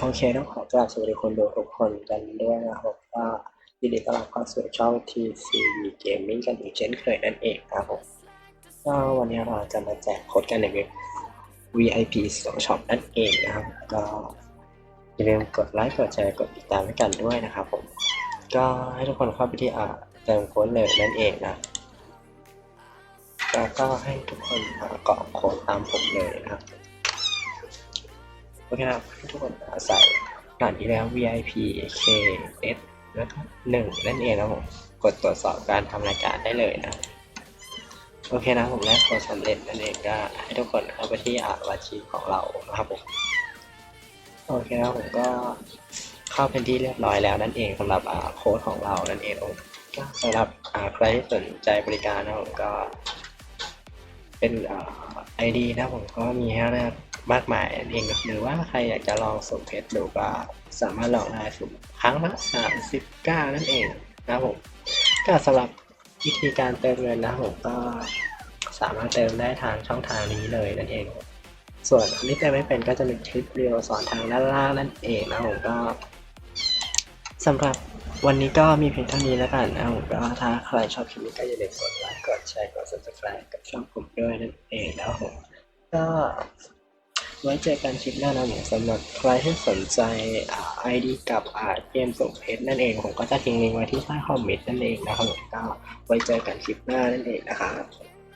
โอเคต้องขอกราบสวัสดีคนดูทุกคนกันด้วยนะครับก็ยินดีต้อนรับเข้าสู่ช่อง TCV Gaming กันอีกเช่นเคยนั่นเองครับผมก็วันนี้เราจะมาแจกโค้ดกันในเว็บ VIP 2 Shop นั่นเองนะครับ ก็อย่าลืมกดไลค์กดแชร์กดติดตามให้กันด้วยนะครับผมก็ให้ทุกคนเข้าไปที่อ่าเติมโค้ดเลยนั่นเองนะแล้วก็ให้ทุกคนอ่ากรอกโค้ดตามผมเลยนะครับ โอเคนะครับให้ทุกคนใส่รหัสที่แล้ว VIP K S แล้วก็หนึ่งนั่นเองนะผมกดตรวจสอบการทำรายการได้เลยนะโอเคนะผมได้โค้ดสำเร็จนั่นเองก็ให้ทุกคนเข้าไปที่อาบัชีของเรานะครับผมโอเคนะผมก็เข้าเป็นที่เรียบร้อยแล้วนั่นเองสำหรับโค้ดของเรานั่นเองผมก็สำหรับใครที่สนใจบริการนะผมก็เป็นไอดีนะผมก็มีให้เลือก มากมายนั่นเองหรือว่าใครอยากจะลองสุ่มเพชรดูก็สามารถลองได้สุ่มครั้งละ39 นั่นเองนะผมก็สำหรับวิธีการเติมเงินนะผมก็สามารถเติมได้ทางช่องทางนี้เลยนั่นเอง ส่วนอันนี้เติมไม่เป็นก็จะมีคลิปวิดีโอสอนทางด้านล่างนั่นเองนะผมก็สำหรับวันนี้ก็มีเพียงเท่านี้แล้วกันนะผมก็ถ้าใครชอบคลิปนี้ก็อย่าลืมกดไลค์กดแชร์กด subscribe กับช่องผมด้วยนั่นเองแล้วผมก็ ไว้เจอกันคลิปหน้านะผมสำหรับใครที่สนใจอ่า ID กับอ่าเกมส่งเพชรนั่นเอง ผมก็จะทิ้งลิงก์ไว้ที่ใต้คอมเมนต์นั่นเองนะครับผมก็ไว้เจอกันคลิปหน้านั่นเองนะครับ